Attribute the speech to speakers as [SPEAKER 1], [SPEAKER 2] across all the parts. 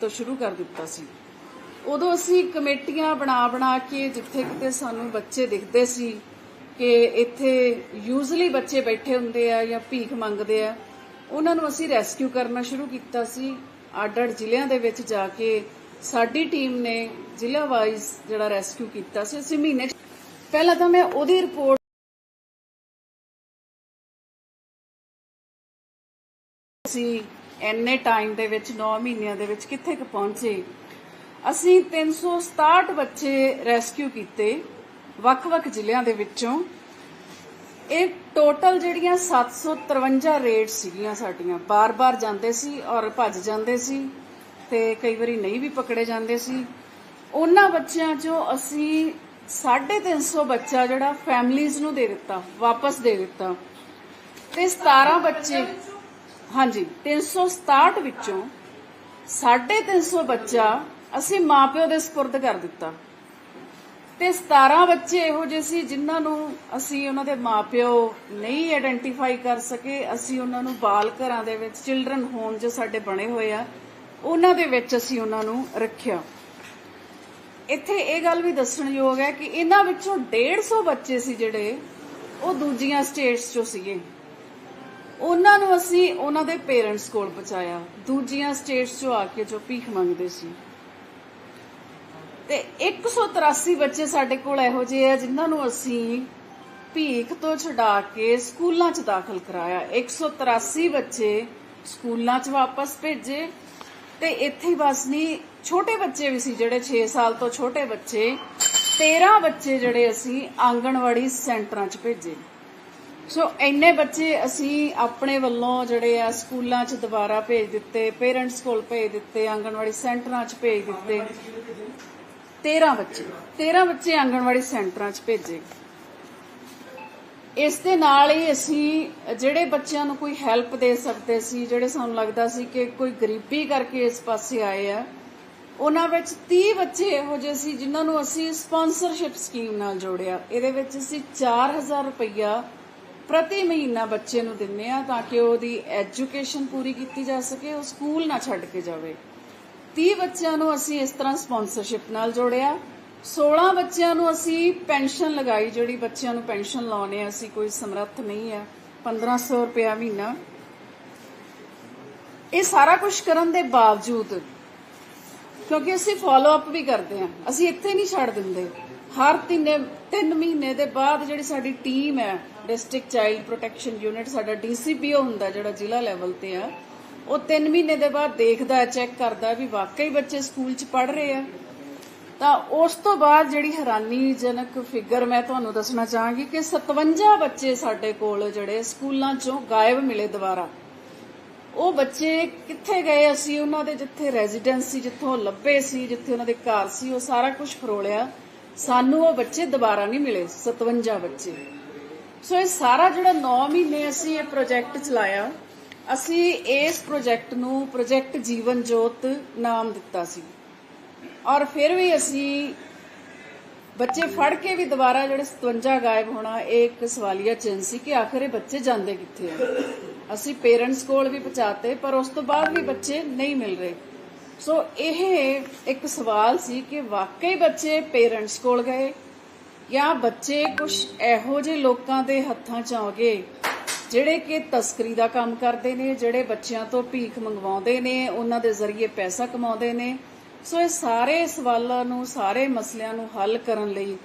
[SPEAKER 1] ਤੋਂ ਸ਼ੁਰੂ ਕਰ ਦਿੱਤਾ ਸੀ। ਉਦੋਂ ਅਸੀਂ ਕਮੇਟੀਆਂ ਬਣਾ ਬਣਾ ਕੇ ਜਿੱਥੇ ਕਿਤੇ ਸਾਨੂੰ ਬੱਚੇ ਦਿਖਦੇ ਸੀ ਕਿ ਇੱਥੇ ਯੂਜ਼ਲੀ ਬੱਚੇ ਬੈਠੇ ਹੁੰਦੇ ਆ ਜਾਂ ਭੀਖ ਮੰਗਦੇ ਆ, ਉਹਨਾਂ ਨੂੰ ਅਸੀਂ ਰੈਸਕਿਊ ਕਰਨਾ ਸ਼ੁਰੂ ਕੀਤਾ ਸੀ। ਅੱਡ-ਅੱਡ ਜ਼ਿਲ੍ਹਿਆਂ ਦੇ ਵਿੱਚ ਜਾ ਕੇ ਸਾਡੀ ਟੀਮ ਨੇ ਜ਼ਿਲ੍ਹਾ ਵਾਈਜ਼ ਜਿਹੜਾ ਰੈਸਕਿਊ ਕੀਤਾ ਸੀ, ਅਸੀਂ ਮਹੀਨੇ ਪਹਿਲਾਂ ਤਾਂ ਮੈਂ ਉਹਦੀ ਰਿਪੋਰਟ ਐਨੇ ਟਾਈਮ ਦੇ ਵਿੱਚ 9 ਮਹੀਨਿਆਂ ਦੇ ਵਿੱਚ ਕਿੱਥੇ ਕੁ ਪਹੁੰਚੇ? ਅਸੀਂ 367 ਬੱਚੇ ਰੈਸਕਿਊ ਕੀਤੇ ਵੱਖ-ਵੱਖ ਜ਼ਿਲ੍ਹਿਆਂ ਦੇ ਵਿੱਚੋਂ। ਇਹ ਟੋਟਲ ਜਿਹੜੀਆਂ 753 ਰੇਡ ਸੀਗੀਆਂ ਸਾਡੀਆਂ। ਬਾਰ-ਬਾਰ ਜਾਂਦੇ ਸੀ ਔਰ ਭੱਜ ਜਾਂਦੇ ਸੀ ਤੇ ਕਈ ਵਾਰੀ ਨਹੀਂ ਵੀ ਪਕੜੇ ਜਾਂਦੇ ਸੀ। ਉਹਨਾਂ ਬੱਚਿਆਂ ਚੋਂ ਅਸੀਂ 350 ਬੱਚਾ ਜਿਹੜਾ ਫੈਮਲੀਆਂ ਨੂੰ ਦੇ ਦਿੱਤਾ, ਵਾਪਸ ਦੇ ਦਿੱਤਾ। ਤੇ 17 ਬੱਚੇ ਹਾਂਜੀ 367 ਵਿੱਚੋਂ 350 ਬੱਚਾ ਅਸੀਂ ਮਾਪਿਓ ਦੇ ਸਪੁਰਦ ਕਰ ਦਿੱਤਾ। ਤੇ 17 ਬੱਚੇ ਇਹੋ ਜਿਹੇ ਸੀ ਜਿਨ੍ਹਾਂ ਨੂੰ ਅਸੀਂ ਉਹਨਾਂ ਦੇ ਮਾਪਿਓ ਨਹੀਂ ਆਇਡੈਂਟੀਫਾਈ ਕਰ ਸਕੇ। ਅਸੀਂ ਉਹਨਾਂ ਨੂੰ ਬਾਲ ਘਰਾਂ ਦੇ ਵਿੱਚ ਚਿਲਡਰਨ ਹੋਮ ਜੋ ਸਾਡੇ ਬਣੇ ਹੋਏ ਆ, ਉਹਨਾਂ ਦੇ ਵਿੱਚ ਅਸੀਂ ਉਹਨਾਂ ਨੂੰ ਰੱਖਿਆ। ਇੱਥੇ ਇਹ ਗੱਲ ਵੀ ਦੱਸਣਯੋਗ ਹੈ ਕਿ ਇਹਨਾਂ ਵਿੱਚੋਂ 150 ਬੱਚੇ ਸੀ ਜਿਹੜੇ ਉਹ ਦੂਜੀਆਂ ਸਟੇਟਸ ਚੋਂ ਸੀਗੇ। ਉਹਨਾਂ ਨੂੰ ਅਸੀਂ ਉਹਨਾਂ ਦੇ ਪੇਰੈਂਟਸ ਕੋਲ ਪਹੁੰਚਾਇਆ। ਦੂਜੀਆਂ ਸਟੇਟਸ ਚੋਂ ਆ ਕੇ ਜੋ ਭੀਖ ਮੰਗਦੇ ਸੀ। ਤੇ 183 ਬੱਚੇ ਸਾਡੇ ਕੋਲ ਇਹੋ ਜਿਹੇ ਆ ਜਿਨ੍ਹਾਂ ਨੂੰ ਅਸੀਂ ਭੀਖ ਤੋਂ ਛਡਾ ਕੇ ਸਕੂਲਾਂ 'ਚ ਦਾਖਲ ਕਰਾਇਆ। 183 ਬੱਚੇ ਸਕੂਲਾਂ 'ਚ ਵਾਪਸ ਭੇਜੇ। ਤੇ ਇੱਥੇ ਬਸ ਨਹੀਂ ਛੋਟੇ ਬੱਚੇ ਵੀ ਸੀ ਜਿਹੜੇ 6 ਸਾਲ ਤੋਂ ਛੋਟੇ ਬੱਚੇ। 13 ਬੱਚੇ ਜਿਹੜੇ ਅਸੀਂ ਆਂਗਣਵਾੜੀ ਸੈਂਟਰਾਂ 'ਚ ਭੇਜੇ। ਸੋ ਇੰਨੇ ਬੱਚੇ ਅਸੀਂ ਆਪਣੇ ਵੱਲੋਂ ਜਿਹੜੇ ਆ ਸਕੂਲਾਂ 'ਚ ਦੁਬਾਰਾ ਭੇਜ ਦਿੱਤੇ ਪੇਰੈਂਟਸ ਕੋਲ ਭੇਜ ਦਿੱਤੇ, ਆਂਗਣਵਾੜੀ ਸੈਂਟਰਾਂ 'ਚ ਭੇਜ ਦਿੱਤੇ। 13 ਬੱਚੇ 13 ਬੱਚੇ ਆਂਗਣਵਾੜੀ ਸੈਂਟਰਾਂ 'ਚ ਭੇਜੇ। ਇਸ ਦੇ ਨਾਲ ਹੀ ਅਸੀਂ ਜਿਹੜੇ ਬੱਚਿਆਂ ਨੂੰ ਕੋਈ ਹੈਲਪ ਦੇ ਸਕਦੇ ਸੀ, ਜਿਹੜੇ ਸਾਨੂੰ ਲੱਗਦਾ ਸੀ ਕਿ ਕੋਈ ਗਰੀਬੀ ਕਰਕੇ ਇਸ ਪਾਸੇ ਆਏ ਆ, ਉਹਨਾਂ ਵਿੱਚ 30 ਬੱਚੇ ਇਹੋ ਜਿਹੇ ਸੀ ਜਿਨ੍ਹਾਂ ਨੂੰ ਅਸੀਂ ਸਪਾਂਸਰਸ਼ਿਪ ਸਕੀਮ ਨਾਲ ਜੋੜਿਆ। ਇਹਦੇ ਵਿੱਚ ਅਸੀਂ 4000 ਰੁਪਈਆ ਪ੍ਰਤੀ ਮਹੀਨਾ ਬੱਚੇ ਨੂੰ ਦਿੰਨੇ ਆ ਤਾਂ ਕਿ ਉਹਦੀ ਐਜੂਕੇਸ਼ਨ ਪੂਰੀ ਕੀਤੀ ਜਾ ਸਕੇ, ਉਹ ਸਕੂਲ ਨਾ ਛੱਡ ਕੇ ਜਾਵੇ। 30 ਬੱਚਿਆਂ ਨੂੰ ਅਸੀਂ ਇਸ ਤਰ੍ਹਾਂ ਸਪਾਂਸਰਸ਼ਿਪ ਨਾਲ ਜੋੜਿਆ। 16 ਬੱਚਿਆਂ ਨੂੰ ਅਸੀਂ ਪੈਨਸ਼ਨ ਲਗਾਈ, ਜਿਹੜੀ ਬੱਚਿਆਂ ਨੂੰ ਪੈਨਸ਼ਨ ਲਾਉਣੇ ਆ, ਅਸੀਂ ਕੋਈ ਸਮਰੱਥ ਨਹੀਂ ਆ। 1500 ਰੁਪਇਆ ਮਹੀਨਾ। ਇਹ ਸਾਰਾ ਕੁਝ ਕਰਨ ਦੇ ਬਾਵਜੂਦ ਕਿਉਂਕਿ ਅਸੀਂ ਫਾਲੋ ਅਪ ਵੀ ਕਰਦੇ ਹਾਂ। ਅਸੀਂ ਇੱਥੇ ਨਹੀਂ ਛੱਡ ਦਿੰਦੇ। ਹਰ ਤਿੰਨੇ ਤਿੰਨ ਮਹੀਨੇ ਦੇ ਬਾਅਦ ਜਿਹੜੀ ਸਾਡੀ ਟੀਮ ਹੈ ਡਿਸਟ੍ਰਿਕਟ ਚਾਈਲਡ ਪ੍ਰੋਟੈਕਸ਼ਨ ਯੂਨਿਟ ਸਾਡਾ ਡੀਸੀਪੀਓ ਹੁੰਦਾ ਜਿਹੜਾ ਜ਼ਿਲ੍ਹਾ ਲੈਵਲ ਤੇ ਆ, ਉਹ 3 ਮਹੀਨੇ ਦੇ ਬਾਅਦ ਦੇਖਦਾ ਚੈੱਕ ਕਰਦਾ ਵੀ ਵਾਕਈ ਬੱਚੇ ਸਕੂਲ 'ਚ ਪੜ ਰਹੇ ਆ। ਤਾਂ ਉਸ ਤੋਂ ਬਾਅਦ ਜਿਹੜੀ ਹੈਰਾਨੀਜਨਕ ਫਿਗਰ ਮੈਂ ਤੁਹਾਨੂੰ ਦੱਸਣਾ ਚਾਹਾਂਗੀ ਕਿ 57 ਬੱਚੇ ਸਾਡੇ ਕੋਲ ਜਿਹੜੇ ਸਕੂਲਾਂ 'ਚੋਂ ਗਾਇਬ ਮਿਲੇ ਦੁਬਾਰਾ। ਉਹ ਬੱਚੇ ਕਿੱਥੇ ਗਏ ਅਸੀਂ? ਉਹਨਾਂ ਦੇ ਜਿੱਥੇ ਸੀ ਜਿੱਥੋਂ ਲੱਭੇ ਸੀ, ਜਿੱਥੇ ਉਹਨਾਂ ਦੇ ਘਰ ਸੀ, ਉਹ ਸਾਰਾ ਕੁਝ ਫਰੋਲਿਆ। ਸਾਨੂੰ ਉਹ ਬੱਚੇ ਦੁਬਾਰਾ ਨਹੀਂ ਮਿਲੇ 57 ਬੱਚੇ। ਸੋ ਇਹ ਸਾਰਾ ਜਿਹੜਾ 9 ਮਹੀਨੇ ਅਸੀਂ ਇਹ ਪ੍ਰੋਜੈਕਟ ਚਲਾਇਆ, ਅਸੀਂ ਇਸ ਪ੍ਰੋਜੈਕਟ ਨੂੰ ਪ੍ਰੋਜੈਕਟ ਜੀਵਨ ਜੋਤ ਨਾਮ ਦਿੱਤਾ ਸੀ। ਔਰ ਫਿਰ ਵੀ ਅਸੀਂ ਬੱਚੇ ਫੜ ਕੇ ਵੀ ਦੁਬਾਰਾ ਜਿਹੜੇ 57 ਗਾਇਬ ਹੋਣਾ, ਇਹ ਇੱਕ ਸਵਾਲੀਆ ਚਿੰਨ ਸੀ ਕਿ ਆਖਰ ਇਹ ਬੱਚੇ ਜਾਂਦੇ ਕਿੱਥੇ ਆ? ਅਸੀਂ ਪੇਰੈਂਟਸ ਕੋਲ ਵੀ ਪਹੁੰਚਾਤੇ, ਪਰ ਉਸ ਤੋਂ ਬਾਅਦ ਵੀ ਬੱਚੇ ਨਹੀਂ ਮਿਲ ਰਹੇ। ਸੋ ਇਹ ਇੱਕ ਸਵਾਲ ਸੀ ਕਿ ਵਾਕਈ ਬੱਚੇ ਪੇਰੈਂਟਸ ਕੋਲ ਗਏ ਜਾਂ ਬੱਚੇ ਕੁਝ ਇਹੋ ਜਿਹੇ ਲੋਕਾਂ ਦੇ ਹੱਥਾਂ 'ਚ ਆ ਗਏ ਜਿਹੜੇ ਕਿ ਤਸਕਰੀ ਦਾ ਕੰਮ ਕਰਦੇ ਨੇ, ਜਿਹੜੇ ਬੱਚਿਆਂ ਤੋਂ ਭੀਖ ਮੰਗਵਾਉਂਦੇ ਨੇ, ਉਹਨਾਂ ਦੇ ਜ਼ਰੀਏ ਪੈਸਾ ਕਮਾਉਂਦੇ ਨੇ। ਸੋ ਇਹ ਸਾਰੇ ਸਵਾਲਾਂ ਨੂੰ, ਸਾਰੇ ਮਸਲਿਆਂ ਨੂੰ ਹੱਲ ਕਰਨ ਲਈ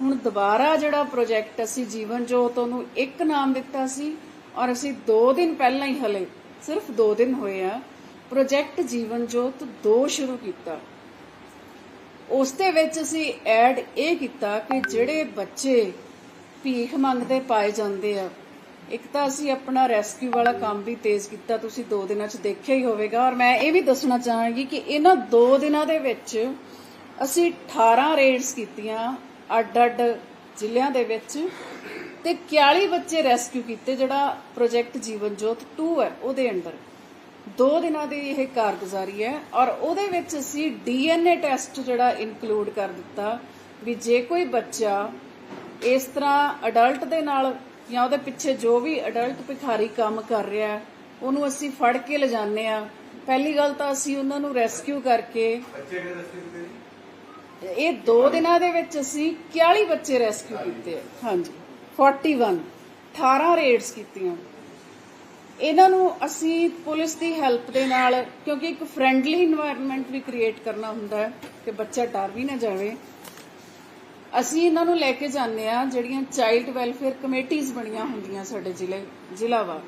[SPEAKER 1] ਹੁਣ ਦੁਬਾਰਾ ਜਿਹੜਾ ਪ੍ਰੋਜੈਕਟ ਅਸੀਂ ਜੀਵਨ ਜੋਤ ਉਹਨੂੰ ਇੱਕ ਨਾਮ ਦਿੱਤਾ ਸੀ ਔਰ ਅਸੀਂ 2 ਦਿਨ ਪਹਿਲਾਂ ਹੀ ਹਲੇ ਸਿਰਫ 2 ਦਿਨ ਹੋਏ ਆ ਪ੍ਰੋਜੈਕਟ ਜੀਵਨ ਜੋਤ 2 ਸ਼ੁਰੂ ਕੀਤਾ। ਉਸ ਦੇ ਵਿੱਚ ਅਸੀਂ ਐਡ ਇਹ ਕੀਤਾ ਕਿ ਜਿਹੜੇ ਬੱਚੇ ਭੀਖ ਮੰਗਦੇ ਪਾਏ ਜਾਂਦੇ ਆ, ਇੱਕ ਤਾਂ ਅਸੀਂ ਆਪਣਾ ਰੈਸਕਿਊ ਵਾਲਾ ਕੰਮ ਵੀ ਤੇਜ਼ ਕੀਤਾ, ਤੁਸੀਂ 2 ਦਿਨਾਂ 'ਚ ਦੇਖਿਆ ਹੀ ਹੋਵੇਗਾ। ਔਰ ਮੈਂ ਇਹ ਵੀ ਦੱਸਣਾ ਚਾਹਾਂਗੀ ਕਿ ਇਹਨਾਂ 2 ਦਿਨਾਂ ਦੇ ਵਿੱਚ ਅਸੀਂ 18 ਰੇਡਸ ਕੀਤੀਆਂ ਅੱਡ-ਅੱਡ ਜ਼ਿਲ੍ਹਿਆਂ ਦੇ ਵਿੱਚ। ਤੇ 41 ਬੱਚੇ ਰੈਸਕਿਊ ਕੀਤੇ ਜਿਹੜਾ ਪ੍ਰੋਜੈਕਟ ਜੀਵਨ ਜੋਤ 2 ਹੈ ਉਹਦੇ ਅੰਡਰ ਦੋ ਦਿਨਾਂ ਦੀ ਇਹ ਕਾਰਗੁਜ਼ਾਰੀ ਹੈ ਔਰ ਉਹਦੇ ਵਿੱਚ ਅਸੀਂ ਡੀਐਨਏ ਟੈਸਟ ਜਿਹੜਾ ਇਨਕਲੂਡ ਕਰ ਦਿੱਤਾ ਵੀ ਜੇ ਕੋਈ ਬੱਚਾ ਇਸ ਤਰ੍ਹਾਂ ਅਡਲਟ ਦੇ ਨਾਲ ਜਾਂ ਉਹਦੇ ਪਿੱਛੇ ਜੋ ਵੀ ਅਡਲਟ ਭਿਖਾਰੀ ਕੰਮ ਕਰ ਰਿਹਾ ਉਹਨੂੰ ਅਸੀਂ ਫੜ ਕੇ ਲਿਜਾਣੇ ਆ ਪਹਿਲੀ ਗੱਲ ਤਾਂ ਅਸੀਂ ਉਹਨਾਂ ਨੂੰ ਰੈਸਕਿਊ ਕਰਕੇ
[SPEAKER 2] ਬੱਚੇ
[SPEAKER 1] ਇਹ 2 ਦਿਨਾਂ ਦੇ ਵਿੱਚ ਅਸੀਂ 41 ਬੱਚੇ ਰੈਸਕਿਊ ਕੀਤੇ ਹਾਂਜੀ। 41 18 ਰੇਡਸ ਕੀਤੀਆਂ। ਇਹਨਾਂ ਨੂੰ ਅਸੀਂ ਪੁਲਿਸ ਦੀ ਹੈਲਪ ਦੇ ਨਾਲ, ਕਿਉਂਕਿ ਇੱਕ ਫਰੈਂਡਲੀ এনवायरमेंट ਵੀ ਕ੍ਰੀਏਟ ਕਰਨਾ ਹੁੰਦਾ ਹੈ, ਕਿ ਬੱਚਾ ਡਰ ਵੀ ਨਾ ਜਾਵੇ। ਅਸੀਂ ਇਹਨਾਂ ਨੂੰ ਲੈ ਕੇ ਜਾਂਦੇ ਆ ਜਿਹੜੀਆਂ ਚਾਈਲਡ ਵੈਲਫੇਅਰ ਕਮੇਟੀਆਂ ਬਣੀਆਂ ਹੁੰਦੀਆਂ ਸਾਡੇ ਜ਼ਿਲ੍ਹੇ ਜ਼ਿਲ੍ਹਾ ਵਾ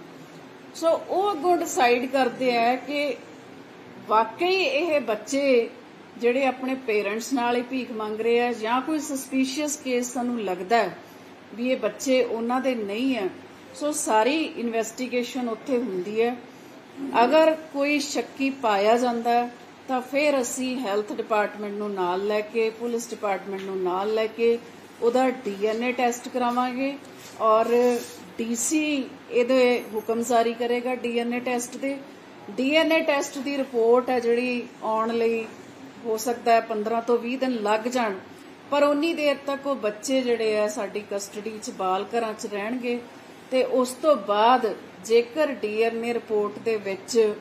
[SPEAKER 1] ਸੋ ਉਹ ਅਗੋਂ ਡਿਸਾਈਡ ਕਰਦੇ ਆ ਕਿ ਵਾਕਈ ਇਹ ਬੱਚੇ ਜਿਹੜੇ ਆਪਣੇ ਪੇਰੈਂਟਸ ਨਾਲ ਹੀ ਭੀਖ ਮੰਗ ਰਹੇ ਆ, ਜਾਂ ਕੋਈ ਸਸਪੀਸ਼ੀਅਸ ਕੇਸ ਸਾਨੂੰ ਲੱਗਦਾ ਹੈ ਵੀ ਇਹ ਬੱਚੇ ਉਹਨਾਂ ਦੇ ਨਹੀਂ ਹੈ। ਸੋ ਸਾਰੀ ਇਨਵੈਸਟੀਗੇਸ਼ਨ ਉੱਥੇ ਹੁੰਦੀ ਹੈ। ਅਗਰ ਕੋਈ ਸ਼ੱਕੀ ਪਾਇਆ ਜਾਂਦਾ ਤਾਂ ਫਿਰ ਅਸੀਂ ਹੈਲਥ ਡਿਪਾਰਟਮੈਂਟ ਨੂੰ ਨਾਲ ਲੈ ਕੇ, ਪੁਲਿਸ ਡਿਪਾਰਟਮੈਂਟ ਨੂੰ ਨਾਲ ਲੈ ਕੇ ਉਹਦਾ ਡੀਐਨਏ ਟੈਸਟ ਕਰਾਵਾਂਗੇ ਔਰ ਡੀਸੀ ਇਹਦੇ ਹੁਕਮ ਜਾਰੀ ਕਰੇਗਾ ਡੀਐਨਏ ਟੈਸਟ ਦੇ ਡੀਐਨਏ ਟੈਸਟ ਦੀ ਰਿਪੋਰਟ ਹੈ ਜਿਹੜੀ ਆਉਣ ਲਈ ਹੋ ਸਕਦਾ ਹੈ 15 ਤੋਂ 20 ਦਿਨ ਲੱਗ ਜਾਣ। ਪਰ ਉਨੀ ਦੇਰ ਤੱਕ ਉਹ ਬੱਚੇ ਜਿਹੜੇ ਆ ਸਾਡੀ ਕਸਟਡੀ 'ਚ ਬਾਲ ਘਰਾਂ 'ਚ ਰਹਿਣਗੇ ਤੇ ਉਸ ਤੋਂ ਬਾਅਦ ਜੇਕਰ ਡੀਐਨਏ ਰਿਪੋਰਟ ਦੇ ਵਿੱਚ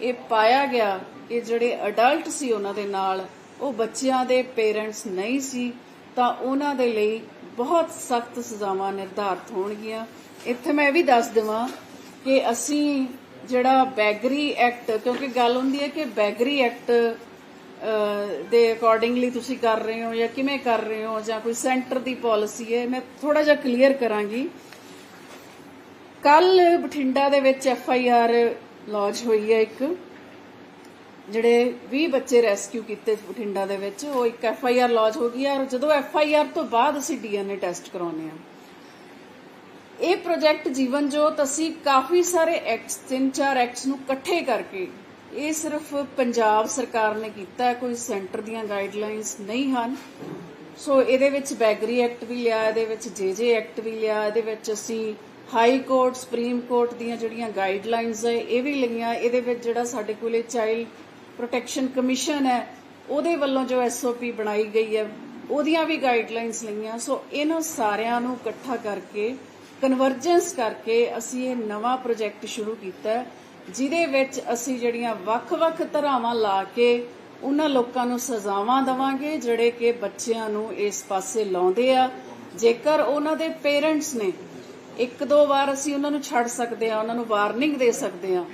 [SPEAKER 1] ਇਹ ਪਾਇਆ ਗਿਆ ਕਿ ਜਿਹੜੇ ਅਡਲਟ ਸੀ ਉਹਨਾਂ ਦੇ ਨਾਲ, ਉਹ ਬੱਚਿਆਂ ਦੇ ਪੇਰੈਂਟਸ ਨਹੀਂ ਸੀ, ਤਾਂ ਉਹਨਾਂ ਦੇ ਲਈ ਬਹੁਤ ਸਖਤ ਸਜ਼ਾਵਾਂ ਨਿਰਧਾਰਤ ਹੋਣਗੀਆਂ। ਇੱਥੇ ਮੈਂ ਇਹ ਵੀ ਦੱਸ ਦੇਵਾਂ ਕਿ ਅਸੀਂ ਜਿਹੜਾ ਬੈਗਰੀ ਐਕਟ, ਕਿਉਂਕਿ ਗੱਲ ਹੁੰਦੀ ਹੈ ਕਿ ਬੈਗਰੀ ਐਕਟ ਦੇ ਅਕੋਰਡਿੰਗਲੀ ਤੁਸੀਂ ਕਰ ਰਹੇ ਹੋ ਜਾਂ ਕਿਵੇਂ ਕਰ ਰਹੇ ਹੋ ਜਾਂ ਕੋਈ ਸੈਂਟਰ ਦੀ ਪਾਲਿਸੀ ਹੈ, ਮੈਂ ਥੋੜਾ ਜਿਹਾ ਕਲੀਅਰ ਕਰਾਂਗੀ। ਕੱਲ ਬਠਿੰਡਾ ਦੇ ਵਿੱਚ ਐਫ ਆਈ ਆਰ ਲੌਂਚ ਹੋਈ ਹੈ ਇੱਕ, ਜਿਹੜੇ 20 ਬੱਚੇ ਰੈਸਕਿਊ ਕੀਤੇ ਬਠਿੰਡਾ ਦੇ ਵਿੱਚ। ਉਹ ਇੱਕ ਐਫ ਆਈ ਆਰ ਲੌਂਚ ਹੋ ਗਈ ਹੈ ਔਰ ਜਦੋਂ ਐਫ ਆਈ ਆਰ ਤੋਂ ਬਾਅਦ ਅਸੀਂ ਡੀਐਨਏ ਟੈਸਟ ਕਰਾਉਂਦੇ ਆ ਇਹ ਪ੍ਰੋਜੈਕਟ ਜੀਵਨ ਜੋਤ ਅਸੀਂ ਕਾਫੀ ਸਾਰੇ ਐਕਟਸ ਤਿੰਨ ਚਾਰ ਐਕਟਸ ਨੂੰ ਇਕੱਠੇ ਕਰਕੇ ਇਹ ਸਿਰਫ ਪੰਜਾਬ ਸਰਕਾਰ ਨੇ ਕੀਤਾ ਕੋਈ ਸੈਂਟਰ ਦੀਆਂ ਗਾਈਡਲਾਈਨਸ ਨਹੀਂ ਹਨ। ਸੋ ਇਹਦੇ ਵਿੱਚ ਬੈਗਰੀ ਐਕਟ ਵੀ ਲਿਆ ਇਹਦੇ ਵਿੱਚ ਜੇਜੇ ਐਕਟ ਵੀ ਲਿਆ ਇਹਦੇ ਵਿੱਚ ਅਸੀਂ ਹਾਈ ਕੋਰਟ ਸੁਪਰੀਮ ਕੋਰਟ ਦੀਆਂ ਜਿਹੜੀਆਂ ਗਾਈਡਲਾਈਨਸ ਹੈ ਇਹ ਵੀ ਲਈਆਂ। ਇਹਦੇ ਵਿੱਚ ਜਿਹੜਾ ਸਾਡੇ ਕੋਲੇ ਚਾਈਲਡ ਪ੍ਰੋਟੈਕਸ਼ਨ ਕਮਿਸ਼ਨ ਹੈ ਉਹਦੇ ਵੱਲੋਂ ਜੋ ਐਸਓਪੀ ਬਣਾਈ ਗਈ ਹੈ ਉਹਦੀਆਂ ਵੀ ਗਾਈਡਲਾਈਨਸ ਲਈਆਂ। ਸੋ ਇਹਨਾਂ ਸਾਰਿਆਂ ਨੂੰ ਇਕੱਠਾ ਕਰਕੇ ਕਨਵਰਜੈਂਸ ਕਰਕੇ ਅਸੀਂ ਇਹ ਨਵਾਂ ਪ੍ਰੋਜੈਕਟ ਸ਼ੁਰੂ ਕੀਤਾ ਹੈ, ਜਿਹਦੇ ਵਿੱਚ ਅਸੀਂ ਜਿਹੜੀਆਂ ਵੱਖ-ਵੱਖ ਧਰਾਵਾਂ ਲਾ ਕੇ ਉਹਨਾਂ ਲੋਕਾਂ ਨੂੰ ਸਜ਼ਾਵਾਂ ਦਵਾਂਗੇ, ਜਿਹੜੇ ਕਿ ਬੱਚਿਆਂ ਨੂੰ ਇਸ ਪਾਸੇ ਲਾਉਂਦੇ ਆ। ਜੇਕਰ ਉਹਨਾਂ ਦੇ ਪੇਰੈਂਟਸ ਨੇ ਇੱਕ ਦੋ ਵਾਰ ਅਸੀਂ ਉਹਨਾਂ ਨੂੰ ਛੱਡ ਸਕਦੇ ਆ ਉਹਨਾਂ ਨੂੰ ਵਾਰਨਿੰਗ ਦੇ ਸਕਦੇ ਆ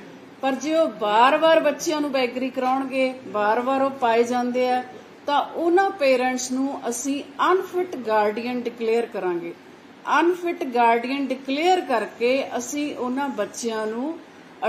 [SPEAKER 1] ਪਰ ਜੇ ਉਹ ਬਾਰ-ਬਾਰ ਬੱਚਿਆਂ ਨੂੰ ਬੈਗਰੀ ਕਰਾਉਣਗੇ, ਬਾਰ-ਬਾਰ ਉਹ ਪਾਏ ਜਾਂਦੇ ਆ, ਤਾਂ ਉਹਨਾਂ ਪੇਰੈਂਟਸ ਨੂੰ ਅਸੀਂ ਅਨਫਿਟ ਗਾਰਡੀਅਨ ਡਿਕਲੇਅਰ ਕਰਾਂਗੇ। ਅਨਫਿਟ ਗਾਰਡੀਅਨ ਡਿਕਲੇਅਰ ਕਰਕੇ ਅਸੀਂ ਉਹਨਾਂ ਬੱਚਿਆਂ ਨੂੰ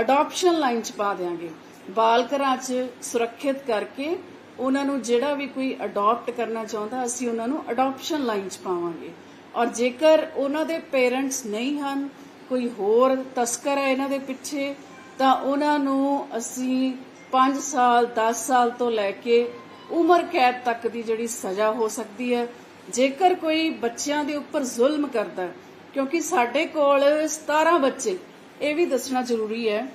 [SPEAKER 1] ਅਡਾਪਸ਼ਨ ਲਾਈਨ 'ਚ ਪਾ ਦੇਾਂਗੇ ਬਾਲ ਘਰਾਂ 'ਚ ਸੁਰੱਖਿਅਤ ਕਰਕੇ ਉਹਨਾਂ ਨੂੰ ਜਿਹੜਾ ਵੀ ਕੋਈ ਅਡਾਪਟ ਕਰਨਾ ਚਾਹੁੰਦਾ, ਅਸੀਂ ਉਹਨਾਂ ਨੂੰ ਅਡਾਪਸ਼ਨ ਲਾਈਨ 'ਚ ਪਾਵਾਂਗੇ। ਔਰ ਜੇਕਰ ਉਹਨਾਂ ਦੇ ਪੇਰੈਂਟਸ ਨਹੀਂ ਹਨ, ਕੋਈ ਹੋਰ ਤਸਕਰ ਹੈ ਇਹਨਾਂ ਦੇ ਪਿੱਛੇ, ਤਾਂ ਉਹਨਾਂ ਨੂੰ ਅਸੀਂ 5 ਸਾਲ 10 ਸਾਲ ਤੋਂ ਲੈ ਕੇ ਉਮਰ ਕੈਦ ਤੱਕ ਦੀ ਜਿਹੜੀ ਸਜ਼ਾ ਹੋ ਸਕਦੀ ਹੈ। ਜੇਕਰ ਕੋਈ ਬੱਚਿਆਂ ਦੇ ਉੱਪਰ ਜ਼ੁਲਮ ਕਰਦਾ ਕਿਉਂਕਿ ਸਾਡੇ ਕੋਲ 17 ਬੱਚੇ ਇਹ ਵੀ ਦੱਸਣਾ ਜ਼ਰੂਰੀ ਹੈ।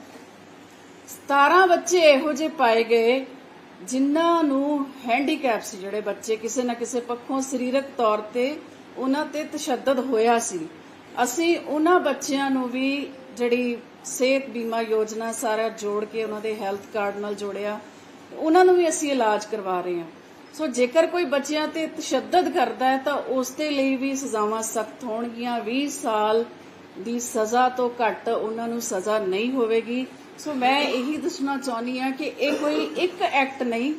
[SPEAKER 1] 17 ਬੱਚੇ ਇਹੋ ਜਿਹੇ ਪਾਏ ਗਏ ਜਿਨ੍ਹਾਂ ਨੂੰ ਹੈਂਡੀਕੈਪ ਸੀ ਜਿਹੜੇ ਬੱਚੇ ਕਿਸੇ ਨਾ ਕਿਸੇ ਪੱਖੋਂ ਸਰੀਰਕ ਤੌਰ ਤੇ ਉਹਨਾਂ ਤੇ ਤਸ਼ੱਦਦ ਹੋਇਆ ਸੀ। ਅਸੀਂ ਉਹਨਾਂ ਬੱਚਿਆਂ ਨੂੰ ਵੀ ਜਿਹੜੀ ਸਿਹਤ ਬੀਮਾ ਯੋਜਨਾ ਸਾਰਾ ਜੋੜ ਕੇ ਉਹਨਾਂ ਦੇ ਹੈਲਥ ਕਾਰਡ ਨਾਲ ਜੋੜਿਆ। ਉਹਨਾਂ ਨੂੰ ਵੀ ਅਸੀਂ ਇਲਾਜ ਕਰਵਾ ਰਹੇ ਹਾਂ। ਸੋ ਜੇਕਰ ਕੋਈ ਬੱਚਿਆਂ ਤੇ ਤਸ਼ੱਦਦ ਕਰਦਾ ਹੈ ਤਾਂ ਉਸ ਦੇ ਲਈ ਵੀ ਸਜ਼ਾਵਾਂ ਸਖਤ ਹੋਣਗੀਆਂ। 20 ਸਾਲ ਦੀ ਸਜ਼ਾ ਤੋਂ ਘੱਟ ਉਹਨਾਂ ਨੂੰ ਸਜ਼ਾ ਨਹੀਂ ਹੋਵੇਗੀ। ਸੋ ਮੈਂ ਇਹੀ ਦੱਸਣਾ ਚਾਹੁੰਦੀ ਹਾਂ ਕਿ ਇਹ ਕੋਈ ਇੱਕ ਐਕਟ ਨਹੀਂ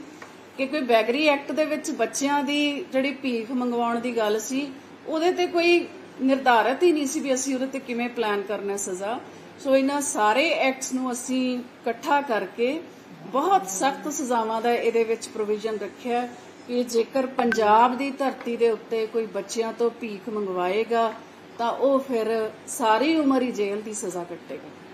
[SPEAKER 1] ਕਿ ਕੋਈ ਬੈਗਰੀ ਐਕਟ ਦੇ ਵਿੱਚ ਬੱਚਿਆਂ ਦੀ ਜਿਹੜੀ ਭੀਖ ਮੰਗਵਾਉਣ ਦੀ ਗੱਲ ਸੀ, ਉਹਦੇ ਤੇ ਕੋਈ ਨਿਰਧਾਰਤ ਹੀ ਨਹੀਂ ਸੀ ਵੀ ਅਸੀਂ ਉਹਦੇ ਤੇ ਕਿਵੇਂ ਪਲਾਨ ਕਰਨਾ ਸਜ਼ਾ। ਸੋ ਇਹਨਾਂ ਸਾਰੇ ਐਕਟਸ ਨੂੰ ਅਸੀਂ ਇਕੱਠਾ ਕਰਕੇ ਬਹੁਤ ਸਖਤ ਸਜ਼ਾਵਾਂ ਦਾ ਇਹਦੇ ਵਿੱਚ ਪ੍ਰੋਵੀਜ਼ਨ ਰੱਖਿਆ ਕਿ ਜੇਕਰ ਪੰਜਾਬ ਦੀ ਧਰਤੀ ਦੇ ਉੱਤੇ ਕੋਈ ਬੱਚਿਆਂ ਤੋਂ ਭੀਖ ਮੰਗਵਾਏਗਾ ਤਾਂ ਉਹ ਫਿਰ ਸਾਰੀ ਉਮਰ ਹੀ ਜੇਲ੍ਹ ਦੀ ਸਜ਼ਾ ਕੱਟੇਗਾ।